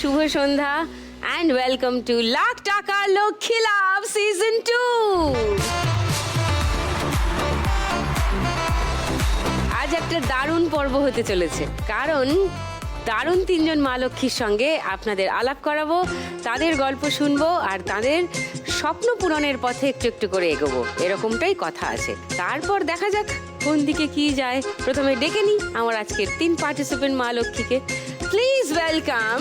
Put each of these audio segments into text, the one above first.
Shubho Sandhya and welcome to Lakh Taka Lakshmi Labh season two আজ একটা দারুণ পর্ব হতে চলেছে। কারণ দারুণ তিনজন মা লক্ষ্মীর সঙ্গে আপনাদের আলাপ করাবো, তাদের গল্প শুনব আর তাদের স্বপ্ন পূরণের পথে একটু একটু করে এগোবো। এরকমটাই কথা আছে। তারপর দেখা যাক কোন দিকে কি যায়। প্রথমে ডেকে নিই আমার আজকের তিন পার্টিসিপেন্ট মা লক্ষ্মীকে। প্লিজ ওয়েলকাম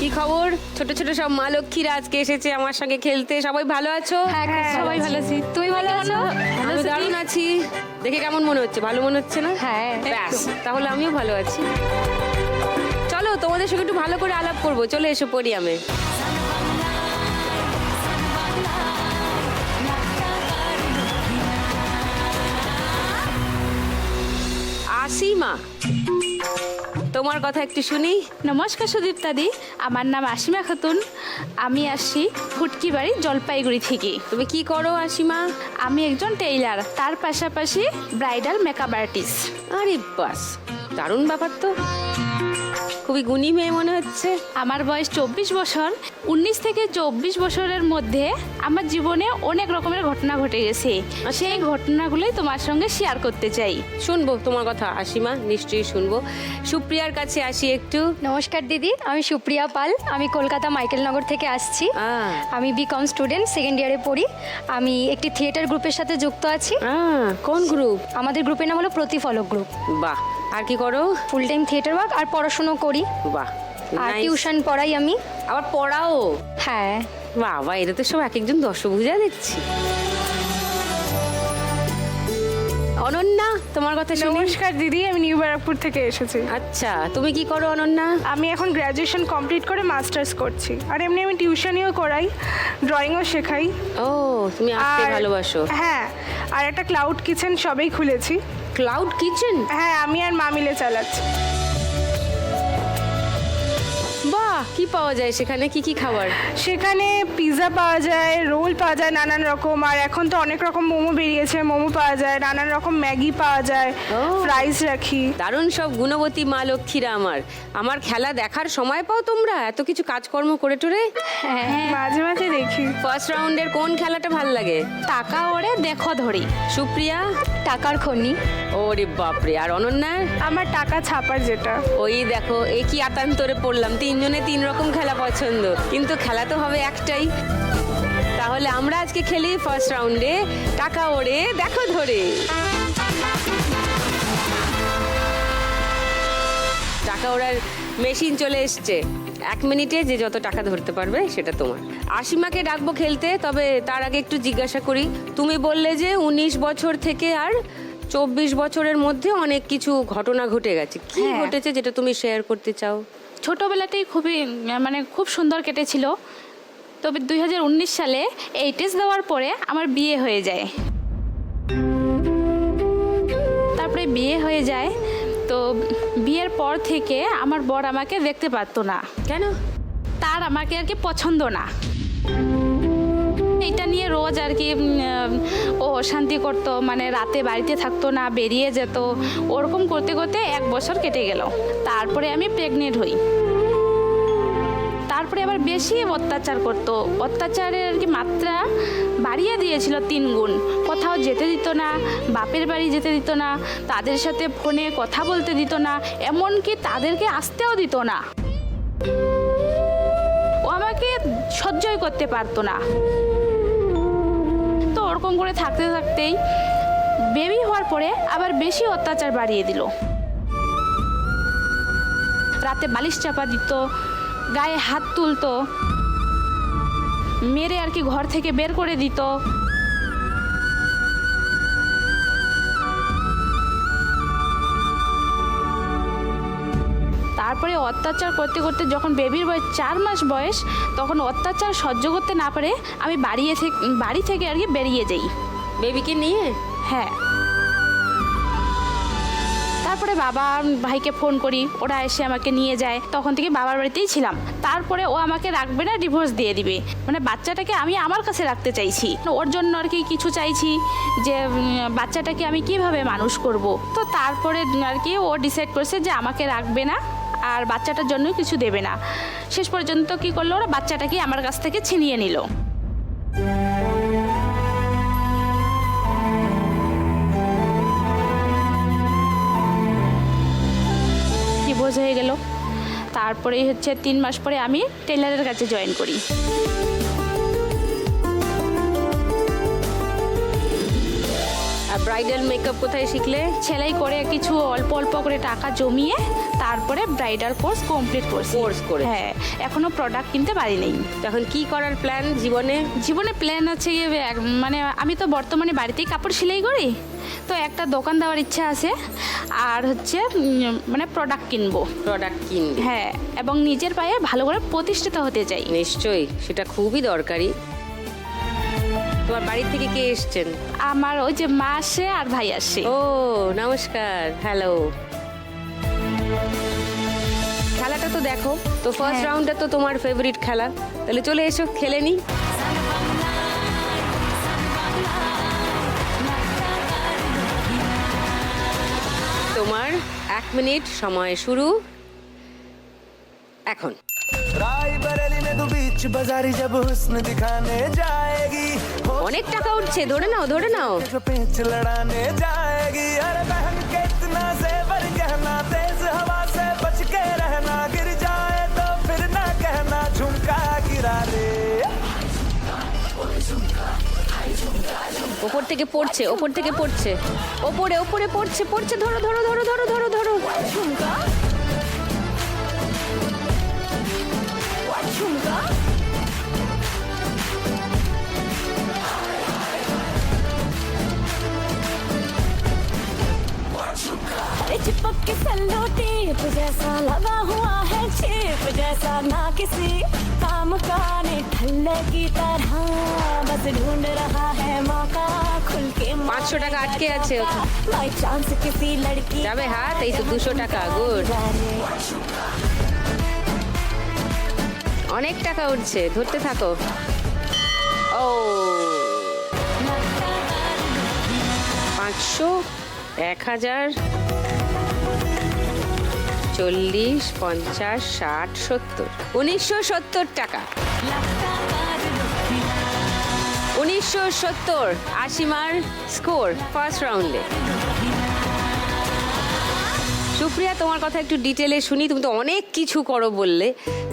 কি খবর? ছোট ছোট সব মা লক্ষ্মীরা আজকে এসেছে আমার সঙ্গে খেলতে। সবাই ভালো আছো? হ্যাঁ, সবাই ভালো আছি। তুমি ভালো আছো? আমি দারুণ আছি। দেখে কেমন মনে হচ্ছে? ভালো মনে হচ্ছে না? হ্যাঁ, ব্যাস তাহলে আমিও ভালো আছি। চলো তোমাদের সঙ্গে একটু ভালো করে আলাপ করব। চলে এসো পরিয়ামে আসিমা তোমার কথা একটু শুনি। নমস্কার সুদীপ্তাদি আমার নাম আসিমা খাতুন। আমি আসি ফুটকি বাড়ি জলপাইগুড়ি থেকে। তুমি কি করো আসিমা? আমি একজন টেইলার তার পাশাপাশি ব্রাইডাল মেকআপ আর্টিস্ট। আরে বাস দারুণ ব্যাপার তো। খুবই গুণী মেয়ে মনে হচ্ছে। আমার বয়স চব্বিশ বছর। উনিশ থেকে চব্বিশ বছরের মধ্যে আমার জীবনে অনেক রকমের ঘটনা ঘটে গেছে। সেই ঘটনাগুলোই তোমার সঙ্গে শেয়ার করতে চাই। শুনব তোমার কথা আসিমা নিশ্চয়ই শুনব। সুপ্রিয়ার কাছে আসি একটু। নমস্কার দিদি আমি সুপ্রিয়া পাল। আমি কলকাতা মাইকেলনগর থেকে আসছি। আমি বিকম স্টুডেন্ট সেকেন্ড ইয়ারে পড়ি। আমি একটি থিয়েটার গ্রুপের সাথে যুক্ত আছি। কোন গ্রুপ আমাদের গ্রুপের নাম হলো প্রতিফলক গ্রুপ বাহ। আর কি করো? ফুল টাইম থিয়েটার ওয়ার্ক আর পড়াশুনো করি। বাহ আর টিউশন পড়াই আমি। আবার পড়াও? হ্যাঁ। বাবা এটা তো সব এক একজন দর্শভুজা দেখছি। অনন্যা তোমার কথা শুনি? নমস্কার দিদি আমি নিউ ব্যারাকপুর থেকে এসেছি। আচ্ছা তুমি কি করো অনন্যা? আমি এখন গ্র্যাজুয়েশন কমপ্লিট করে মাস্টার্স করছি। আর এমনি আমি টিউশনিও করাই ড্রয়িংও শেখাই। ও তুমি আঁকতে আর ভালোবাসো। হ্যাঁ আর একটা ক্লাউড কিচেন সবেই খুলেছি। Cloud kitchen? হ্যাঁ আমি আর মা মিলে চালাচ্ছি। বাহ কি পাওয়া যায় সেখানে? কি কি খাবার? সেখানে পিৎজা পাওয়া যায় রোল পাওয়া যায় নানান রকম আর এখন তো অনেক রকম মোমো বেরিয়েছে মোমো পাওয়া যায় নানান রকম ম্যাগি পাওয়া যায় ও। ফ্রাইস রাখি। দারুণ সব গুণবতী মা লক্ষ্মীরা আমার। আমার খেলা দেখার সময় পাও তোমরা? এত কিছু কাজকর্ম করে টরে? মাঝে মাঝে দেখি। ফার্স্ট রাউন্ডের কোন খেলাটা ভালো লাগে? টাকা ওরে দেখো ধরি। সুপ্রিয়া? টাকার খনি। ওরে বাপরে আর অনন্যা? আমার টাকা ছাপার যেটা। ওই দেখো এ কি আতান্তরে পড়লাম তিনজনে তিন রকম খেলা পছন্দ। কিন্তু খেলা তো হবে একটাই। তাহলে আমরা আজকে খেলি ফার্স্ট রাউন্ডে টাকা ওড়ে দেখো ধরে। টাকা ওড়ার মেশিন চলে এসছে। এক মিনিটে যে যত টাকা ধরতে পারবে সেটা তোমার। আশিমাকে ডাকবো খেলতে তবে তার আগে একটু জিজ্ঞাসা করি। তুমি বললে যে উনিশ বছর থেকে আর চব্বিশ বছরের মধ্যে অনেক কিছু ঘটনা ঘটে গেছে। কি হ্যাঁ। ঘটেছে যেটা তুমি শেয়ার করতে চাও? ছোটোবেলাতেই খুবই মানে খুব সুন্দর কেটেছিল। তবে দুই হাজার উনিশ সালে এই টেস্ট দেওয়ার পরে আমার বিয়ে হয়ে যায়। তারপরে বিয়ে হয়ে যায়। তো বিয়ের পর থেকে আমার বর আমাকে দেখতে পারতো না। কেন? তার আমাকে আর কি পছন্দ না। এটা নিয়ে রোজ আর কি ও অশান্তি করতো। মানে রাতে বাড়িতে থাকতো না, বেরিয়ে যেত। ওরকম করতে করতে এক বছর কেটে গেল। তারপরে আমি প্রেগনেন্ট হই। তারপরে আবার বেশি অত্যাচার করতো। অত্যাচারের আর কি মাত্রা বাড়িয়ে দিয়েছিল তিন গুণ। কোথাও যেতে দিত না, বাপের বাড়ি যেতে দিত না, তাদের সাথে ফোনে কথা বলতে দিত না, এমনকি তাদেরকে আসতেও দিত না। ও আমাকে সহ্যই করতে পারতো না। ওরকম করে থাকতে থাকতেই বেবি হওয়ার পরে আবার বেশি অত্যাচার বাড়িয়ে দিল। রাতে বালিশ চাপা দিত, গায়ে হাত তুলতো, মেরে আর কি ঘর থেকে বের করে দিত। তারপরে অত্যাচার করতে করতে যখন বেবির বয়স চার মাস বয়স তখন অত্যাচার সহ্য করতে না পারে আমি বাড়িয়ে থেকে বাড়ি থেকে আর কি বেরিয়ে যাই। বেবিকে নিয়ে? হ্যাঁ। তারপরে বাবা ভাইকে ফোন করি ওরা এসে আমাকে নিয়ে যায়। তখন থেকে বাবার বাড়িতেই ছিলাম। তারপরে ও আমাকে রাখবে না ডিভোর্স দিয়ে দিবে। মানে বাচ্চাটাকে আমি আমার কাছে রাখতে চাইছি। ওর জন্য আর কি কিছু চাইছি যে বাচ্চাটাকে আমি কীভাবে মানুষ করব? তো তারপরে আর কি ও ডিসাইড করছে যে আমাকে রাখবে না। আর বাচ্চাটার জন্যই কিছু দেবে না। শেষ পর্যন্ত কি করল ওরা? বাচ্চাটাকে আমার কাছ থেকে ছিনিয়ে নিল। ডিভোর্স হয়ে গেল। তারপরেই হচ্ছে তিন মাস পরে আমি টেলারের কাছে জয়েন করি। ব্রাইডাল মেকআপ কোথায় শিখলে? সেলাই করে কিছু অল্প অল্প করে টাকা জমিয়ে তারপরে ব্রাইডাল কোর্স কমপ্লিট করছি। Course করে হ্যাঁ এখনও প্রোডাক্ট কিনতে পারি নাই। তখন কি করার প্ল্যান জীবনে? জীবনে প্ল্যান আছে মানে আমি তো বর্তমানে বাড়িতেই কাপড় সেলাই করি। তো একটা দোকান দেওয়ার ইচ্ছা আছে। আর হচ্ছে মানে প্রোডাক্ট কিনবো। প্রোডাক্ট কিনবে? হ্যাঁ এবং নিজের পায়ে ভালো করে প্রতিষ্ঠিত হতে চাই। নিশ্চয়ই সেটা খুবই দরকারি। তোমার বাড়ি থেকে কে এসছেন আমার ওই যে মা আসে আর ভাই আসে ও নমস্কার হ্যালো খেলাটা তো দেখো তো ফার্স্ট হ্যাঁ। রাউন্ডটা তো তোমার ফেভারিট খেলা তাহলে চলে এসো খেলে নি তোমার এক মিনিট সময় শুরু এখন राय बरेली में तू बीच बाजारी जब हुस्न दिखाने जाएगी हो অনেক টাকা উঠছে, ধরে নাও ধরে নাও। ওপর থেকে পড়ছে, ওপর থেকে পড়ছে। ওপরে ওপরে পড়ছে পড়ছে, ধরো ধরো ধরো ধরো ধরো ধরো। ঝুমকা ঝুমকা चिपक के सल्लो टेप जैसा लगा हुआ है चेप जैसा ना किसी काम का ठल्ले की तरह बस ढूंढ रहा है मौका खुल के পাঁচশো টাকা আটকে আছে ওখানে। बाई चांस किसी लड़की যাবে হাত এই তো দুশো টাকা গুড অনেক টাকা উঠছে ধরতে থাকো ও পাঁচশো এক হাজার চল্লিশ, পঞ্চাশ, ষাট, সত্তর। উনিশশো সত্তর টাকা। উনিশশো সত্তর আশিমার স্কোর ফার্স্ট রাউন্ডে। সুপ্রিয়া, তোমার কথা একটু ডিটেলে শুনি, তুমি তো অনেক কিছু করো বললে।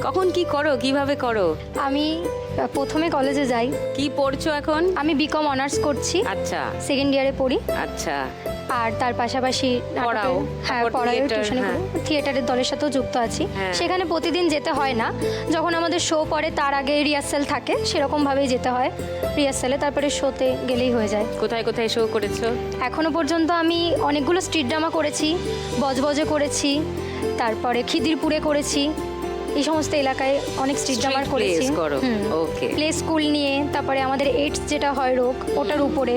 কখন কি করো? কীভাবে করো? আমি প্রথমে কলেজে যাই। কি পড়ছো এখন? আমি বিকম অনার্স করছি। আচ্ছা। সেকেন্ড ইয়ারে পড়ি। আচ্ছা। আর তার পাশাপাশি পড়াও, হ্যাঁ পড়াই theatre, হ্যাঁ। থিয়েটারের দলের সাথেও যুক্ত আছি। হ্যাঁ। সেখানে প্রতিদিন যেতে হয় না। যখন আমাদের শো পড়ে তার আগে রিহার্সাল থাকে। সেরকমভাবেই যেতে হয় রিহার্সালে তারপরে শোতে গেলেই হয়ে যায়। কোথায় কোথায় শো করেছ? এখনও পর্যন্ত আমি অনেকগুলো স্ট্রিট ড্রামা করেছি। বজবজে করেছি। তারপরে খিদিরপুরে করেছি। এই সমস্ত এলাকায় অনেক স্ট্রিট জামার করেছি। করো, okay. প্লে স্কুল নিয়ে তারপরে আমাদের এইডস যেটা হয় রোগ ওটার উপরে।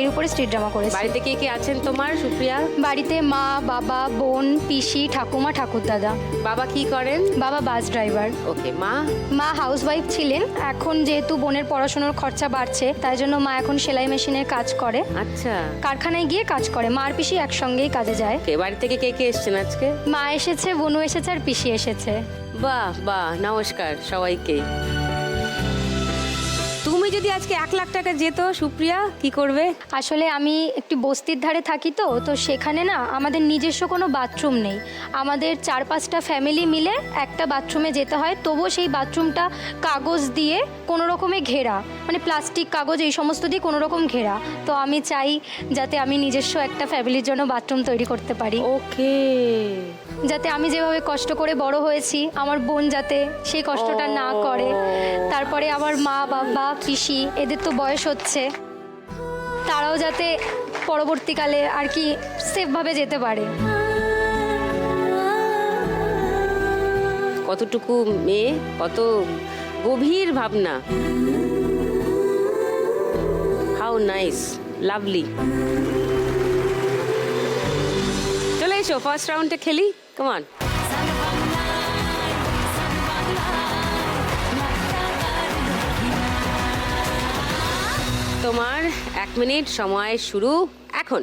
এর উপরে স্ট্রিট ড্রামা করেছি। বাড়িতে কে কে আছেন তোমার সুপ্রিয়া? বাড়িতে মা বাবা বোন পিসি ঠাকুমা ঠাকুরদাদা। বাবা কি করেন? বাবা বাস ড্রাইভার ওকে মা? মা হাউস ওয়াইফ ছিলেন। এখন যেহেতু বোনের পড়াশোনার খরচা বাড়ছে তাই জন্য মা এখন সেলাই মেশিনের কাজ করে। আচ্ছা। কারখানায় গিয়ে কাজ করে। মা আর পিসি একসঙ্গেই কাজে যায়। কে বাড়ি থেকে কে কে এসছেন আজকে? মা এসেছে বনু এসেছে আর পিসি এসেছে। বাহ বাহ নমস্কার সবাইকে। যদি আজকে এক লাখ টাকা যেত সুপ্রিয়া কি করবে? আসলে আমি একটি বস্তির ধারে থাকি তো তো সেখানে না আমাদের নিজস্ব কোনো বাথরুম নেই। আমাদের চার পাঁচটা ফ্যামিলি মিলে একটা বাথরুমে যেতে হয় তবুও সেই বাথরুমটা কাগজ দিয়ে কোনো রকমে ঘেরা। মানে প্লাস্টিক কাগজ এই সমস্ত দিয়ে কোনো রকম ঘেরা। তো আমি চাই যাতে আমি নিজস্ব একটা ফ্যামিলির জন্য বাথরুম তৈরি করতে পারি। ওকে। যাতে আমি যেভাবে কষ্ট করে বড় হয়েছি, আমার বোন যাতে সেই কষ্টটা না করে। তারপরে আমার মা, বাবা, পিসি, এদের তো বয়স হচ্ছে। তারাও যাতে পরবর্তীকালে আর কি সেফভাবে যেতে পারে। কতটুকু মেয়ে, কত গভীর ভাবনা। হাউ নাইস লাভলি এসো ফার্স্ট রাউন্ডে খেলি কমান তোমার এক মিনিট সময় শুরু এখন।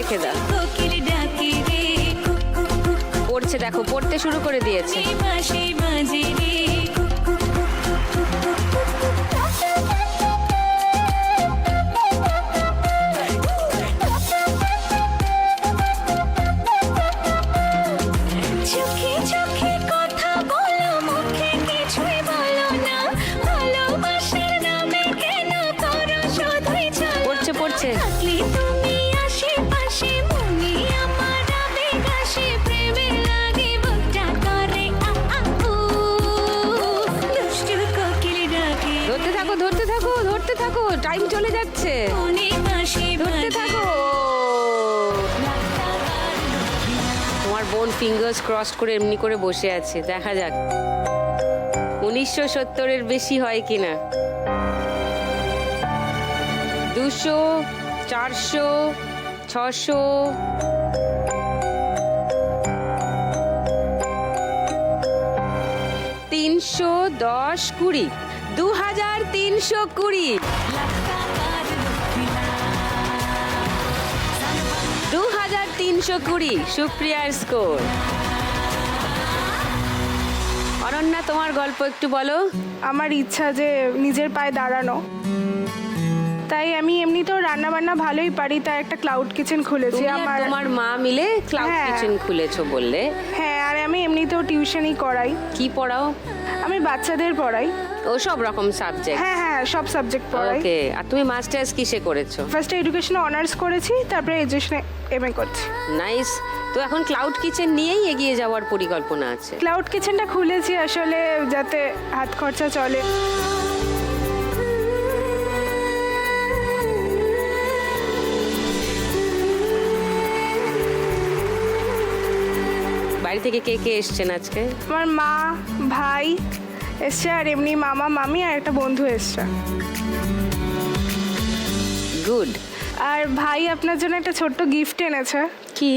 রেখে দাও পড়ছে দেখো পড়তে শুরু করে দিয়েছে। টাইম চলে যাচ্ছে। ধরতে থাকো। তোমার বোন ফিঙ্গার্স ক্রস করে এমনি করে বসে আছে দেখা যাক। উনিশশো সত্তরের বেশি হয় কিনা। দুশো চারশো ছশো। তিনশো দশ কুড়ি দু হাজার তিনশো কুড়ি। তিনশো কুড়ি সুপ্রিয়ার স্কোর। অনন্যা তোমার গল্প একটু বলো। আমার ইচ্ছা যে নিজের পায়ে দাঁড়ানো। তাই আমি এমনিতেও রান্না বান্না ভালোই পারি তাই একটা ক্লাউড কিচেন খুলেছি আমার। তোমার মা মিলে ক্লাউড হ্যাঁ। কিচেন খুলেছো বললে। হ্যাঁ আর আমি এমনিতেও টিউশনই করাই। কি পড়াও? আমি বাচ্চাদের পড়াই। ও সব রকম সাবজেক্ট হ্যাঁ হ্যাঁ সব সাবজেক্ট পড়াই। ওকে আর তুমি মাস্টার্স কিসে করেছ? ফার্স্টে এডুকেশনে অনার্স করেছি তারপরে এডুকেশনে এম এ করছি। নাইস তো এখন ক্লাউড কিচেন নিয়েই এগিয়ে যাওয়ার পরিকল্পনা আছে? ক্লাউড কিচেনটা খুলেছি আসলে যাতে হাত খরচা চলে। বাড়ি থেকে কে কে এসছেন আজকে? আমার মা ভাই এসছে আর এমনি মামা মামি আর একটা বন্ধু এসছে। গুড আর ভাই আপনার জন্য একটা ছোট্ট গিফট এনেছে। কি?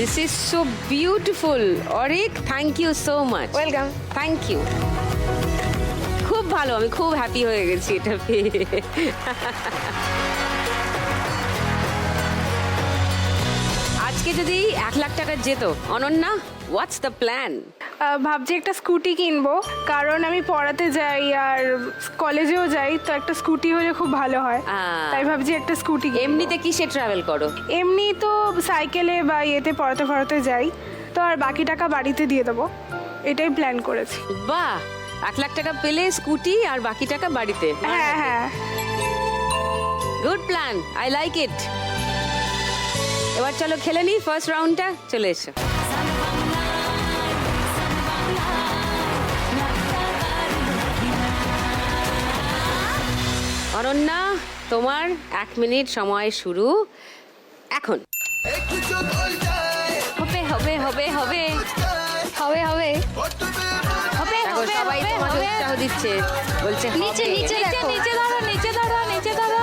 This is so beautiful Orik, thank you so much. Welcome thank you খুব ভালো আমি খুব হ্যাপি হয়ে গেছি এটা পেয়ে। আজকে যদি এক লাখ টাকা যেত অনন্যা হোয়াটস দ্য প্ল্যান ভাবছি একটা স্কুটি কিনবো কারণ আমি পড়াতে যাই আর কলেজেও যাই তো একটা স্কুটি হলে খুব ভালো হয়। তাই ভাবছি একটা স্কুটি এমনিতে কিসে ট্রাভেল করো? এমনি তো সাইকেলে বা ইয়েতে পড়াতে পড়াতে যাই তো আর বাকি টাকা বাড়িতে দিয়ে দেবো। এটাই প্ল্যান করেছি। বাহ! এক লাখ টাকা পেলে স্কুটি আর বাকি টাকা বাড়িতে। হ্যাঁ হ্যাঁ। Good plan I like it এবার চলো খেলে নি ফার্স্ট রাউন্ডটা চলে এসো। অনন্যা তোমার এক মিনিট সময় শুরু। এখন। হবে হবে হবে হবে। হবে হবে। সবাই তোমাকে উৎসাহ দিচ্ছে। বলছে নিচে নিচে দেখো। নিচে ধরো নিচে ধরো নিচে ধরো।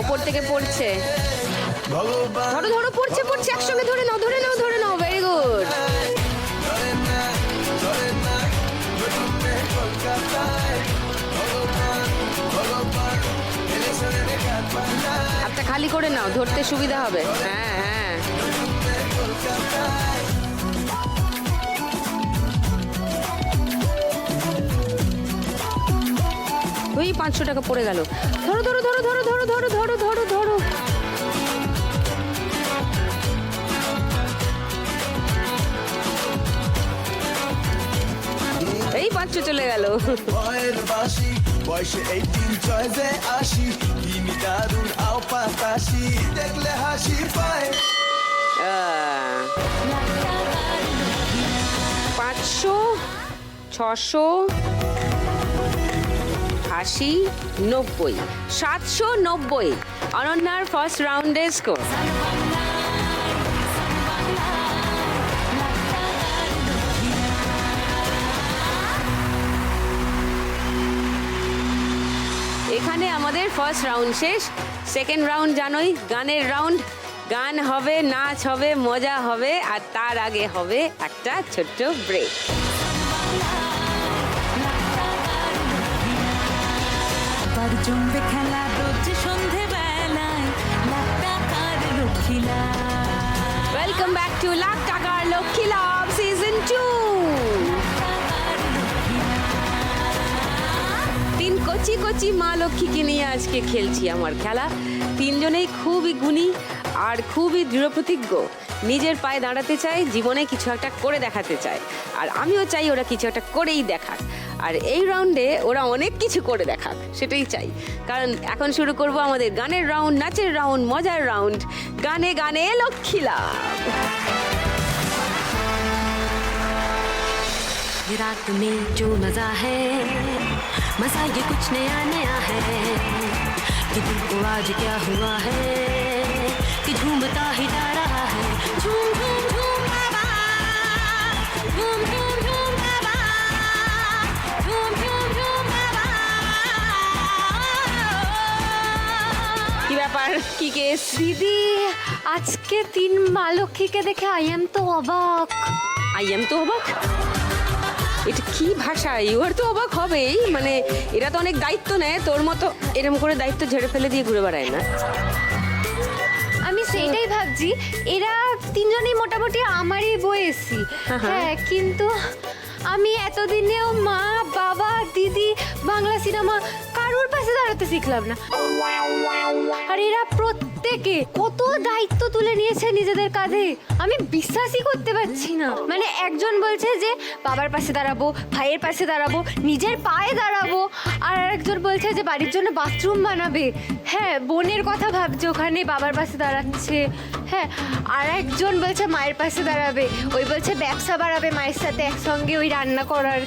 ওপর থেকে পড়ছে। ধরো ধরো পড়ছে পড়ছে। একসঙ্গে ধরে নাও ধরে নাও ধরে নাও। ভেরি গুড হাতটা খালি করে নাও, ধরতে সুবিধা হবে। হ্যাঁ হ্যাঁ। এই পাঁচশো টাকা পড়ে গেল। ধরো ধরো ধরো ধরো ধরো ধরো ধরো ধরো এই পাঁচশো চলে গেল। বয়সে এইটিন চয়েসে আসি কিনি দারুণ আও পাতাসি দেখলে হাসি পায়। পাঁচশো ছশো আশি নব্বই সাতশো নব্বই অনন্যার ফার্স্ট রাউন্ডের স্কোর এখানে আমাদের ফার্স্ট রাউন্ড শেষ। সেকেন্ড রাউন্ড জানোই গানের রাউন্ড গান হবে নাচ হবে মজা হবে আর তার আগে হবে একটা ছোট্ট ব্রেক জমবে খেলা রোজ সন্ধে বেলায় লাখ রক্ষিলা ওয়েলকাম ব্যাক টু লাখ টাকার লক্ষ্মী লাভ সিজন টু কচি কচি মা লক্ষ্মীকে নিয়ে আজকে খেলছি আমার খেলা। তিনজনেই খুবই গুণী আর খুবই দৃঢ়প্রতিজ্ঞ নিজের পায়ে দাঁড়াতে চায়, জীবনে কিছু একটা করে দেখাতে চায়। আর আমিও চাই ওরা কিছু একটা করেই দেখাক। আর এই রাউন্ডে ওরা অনেক কিছু করে দেখাক, সেটাই চাই। কারণ এখন শুরু করব আমাদের গানের রাউন্ড নাচের রাউন্ড মজার রাউন্ড গানে গানে লক্ষ্মী रात में जो मजा है मजा ये कुछ नया नया है कि दिल को आज क्या हुआ है कि झूमता ही जा रहा है झूम झूम झूम बाबा झूम झूम झूम बाबा झूम झूम झूम बाबा কি ব্যাপার কি কেস দিদি আজকে তিন মা লক্ষ্মীকে দেখে আই এম তো অবাক আই এম তো অবাক এটা কি ভাষা? ইউর তো অবাক হবেই। মানে এরা তো অনেক দায়িত্ব নেয় তোর মতো এরম করে দায়িত্ব ঝেড়ে ফেলে দিয়ে ঘুরে বেড়ায় না। আমি সেইটাই ভাবছি এরা তিনজনই মোটামুটি আমারই বয়সী। হ্যাঁ কিন্তু আমি এতদিনেও মা বাবা দিদি বাংলা সিনেমা কারোর পাশে দাঁড়াতে শিখলাম না। আর এরা প্রত্যেকে কত দায়িত্ব তুলে নিয়েছে নিজেদের কাঁধে? আমি বিশ্বাসই করতে পারছি না। মানে একজন বলছে যে, বাবার পাশে দাঁড়াবো, ভাইয়ের পাশে দাঁড়াবো, নিজের পায়ে দাঁড়াবো। আর একজন বলছে যে, বাড়ির জন্য বাথরুম বানাবে। হ্যাঁ বোনের কথা ভাবছে, ওখানে বাবার পাশে দাঁড়াচ্ছে। হ্যাঁ আর একজন বলছে, মায়ের পাশে দাঁড়াবে। ওই বলছে, ব্যবসা বাড়াবে মায়ের সাথে একসঙ্গে ওই রান্না করার।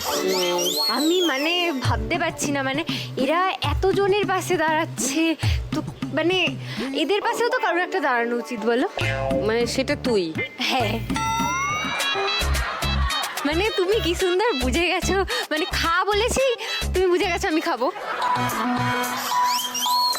আমি মানে ভাবতে পারছি না মানে এরা এতজনের পাশে দাঁড়াচ্ছে। তো মানে এদের পাশেও তো কারোর একটা দাঁড়ানো উচিত বলো? মানে সেটা তুই। হ্যাঁ। মানে তুমি কি সুন্দর বুঝে গেছো? মানে খা বলেছি তুমি বুঝে গেছো আমি খাব।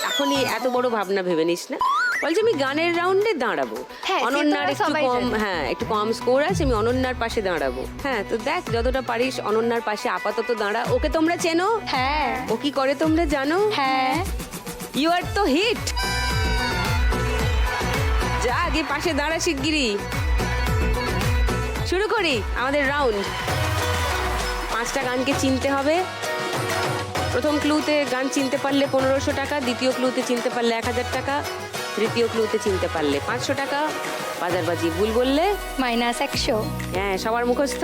এখনই এত বড় ভাবনা ভেবে নিস না। বলছি আমি গানের রাউন্ডে দাঁড়াবো। হ্যাঁ, অনন্যার একটু কম হ্যাঁ একটু কম স্কোর আছে আমি অনন্যার পাশে দাঁড়াবো। হ্যাঁ তো দেখ যতটা পারিস অনন্যার পাশে আপাতত দাঁড়া। ওকে তোমরা চেনো? হ্যাঁ। ও কি করে তোমরা জানো? হ্যাঁ। ইউ আর তো হিট যা আগে পাশে দাঁড়া শিগগিরি শুরু করি আমাদের রাউন্ড পাঁচটা গানকে চিনতে হবে। প্রথম ক্লুতে গান চিনতে পারলে পনেরোশো টাকা দ্বিতীয় ক্লুতে চিনতে পারলে এক হাজার টাকা তৃতীয় ক্লুতে চিনতে পারলে পাঁচশো টাকা। বাজারবাজি ভুল বললে? মাইনাস একশো। হ্যাঁ সবার মুখস্থ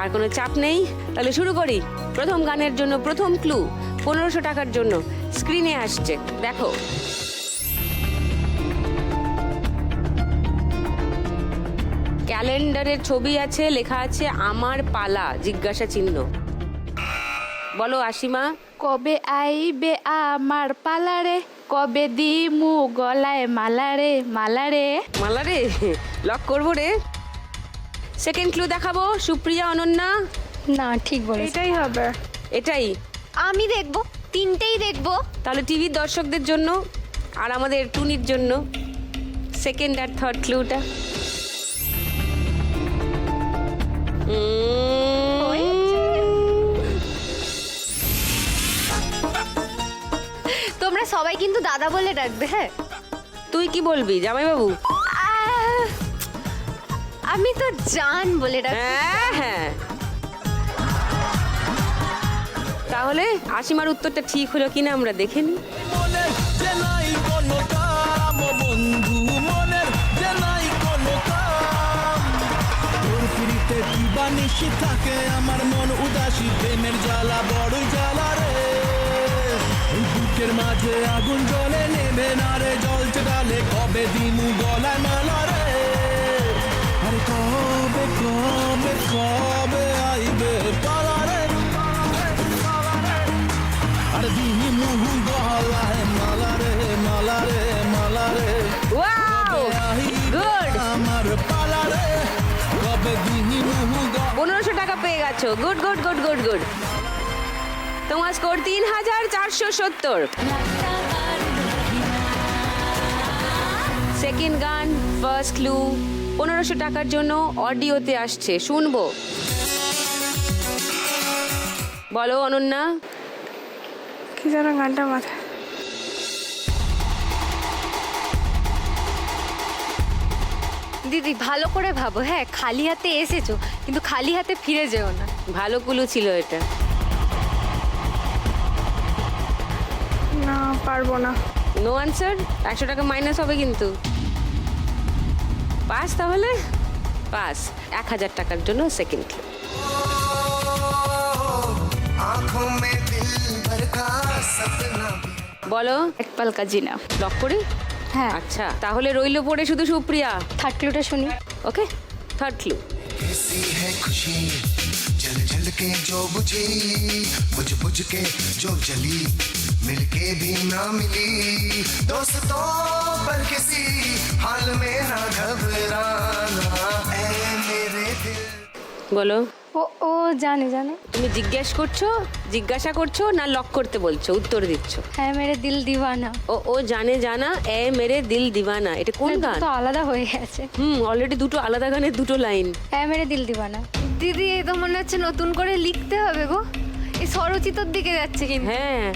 আর কোনো চাপ নেই। তাহলে শুরু করি। প্রথম গানের জন্য প্রথম ক্লু পনেরোশো টাকার জন্য স্ক্রিনে আসছে। দেখো। ক্যালেন্ডারের ছবি আছে লেখা আছে আমার পালা জিজ্ঞাসা চিহ্ন। বলো আশিমা। কবে আইবে আমার পালারে কবে দিমু গলায় মালারে মালারে মালা রে? লক করব রে? সেকেন্ড ক্লু দেখাবো সুপ্রিয়া অনন্যা? না ঠিক বলে এটাই হবে। এটাই। আমি দেখব তিনটেই দেখব। তাহলে টিভির দর্শকদের জন্য আর আমাদের টুনির জন্য সেকেন্ড আর থার্ড ক্লুটা তোমরা সবাই কিন্তু দাদা বলে ডাকবে হ্যাঁ? তুই কি বলবি জামাইবাবু? আমি তো জান বলে ডাকবো হ্যাঁ হ্যাঁ। তাহলে আশিমার উত্তরটা ঠিক হলো কিনা আমরা দেখে নিই। দিবানিশি থাকে আমার মন উদাসী প্রেমের জ্বালা বড় জ্বালা রে বুকের মাঝে আগুন জ্বলে নেবে না রে জল ডালে কবে দিনু গলায় মালা রে আরে কবে কবে কবে আইবে? পালা গেছো good good good good good তোমার স্কোর তিন হাজার চারশো সত্তর। সেকেন্ড গান ফার্স্ট ক্লু পনেরোশো টাকার জন্য অডিওতে আসছে। শুনব। বলো, অনন্যা। কি যেন গানটা মাথায় দিদি ভালো করে ভাবো হ্যাঁ খালি হাতে এসেছ কিন্তু খালি হাতে ফিরে যেও না। ভালো কুলু ছিল এটা। না পারব না। নো আনসার একশো টাকা মাইনাস হবে কিন্তু। পাস তাহলে? পাস এক হাজার টাকার জন্য সেকেন্ড ক্লু বলো। এক পালকা জিনা লক করি? হ্যাঁ আচ্ছা তাহলে রইল পড়ে শুধু সুপ্রিয়া থার্ড ক্লুটা শুনি ওকে থার্ড ক্লু कैसी है खुशी जल जल के जो बुझी बुझ बुझ के जो जली मिलके भी ना मिली दोस्तों पर किसी हाल में ना घबराना ऐ मेरे दिल বলো ও ও জানে জানে। তুমি জিজ্ঞেস করছ জিজ্ঞাসা করছ না লক করতে বলছো? উত্তর দিচ্ছ। হ্যাঁ মেরে দিল দিওয়ানা। ও ও জানে জানা এ মেরে দিল দিওয়ানা। এটা কোন গান? তো আলাদা হয়ে গেছে। হুম অলরেডি দুটো আলাদা গানের দুটো লাইন হ্যাঁ মেরে দিল দিওয়ানা। দিদি এই তো মনে হচ্ছে নতুন করে লিখতে হবে গো। এই স্বরচিতর দিকে যাচ্ছে কিন্তু। হ্যাঁ।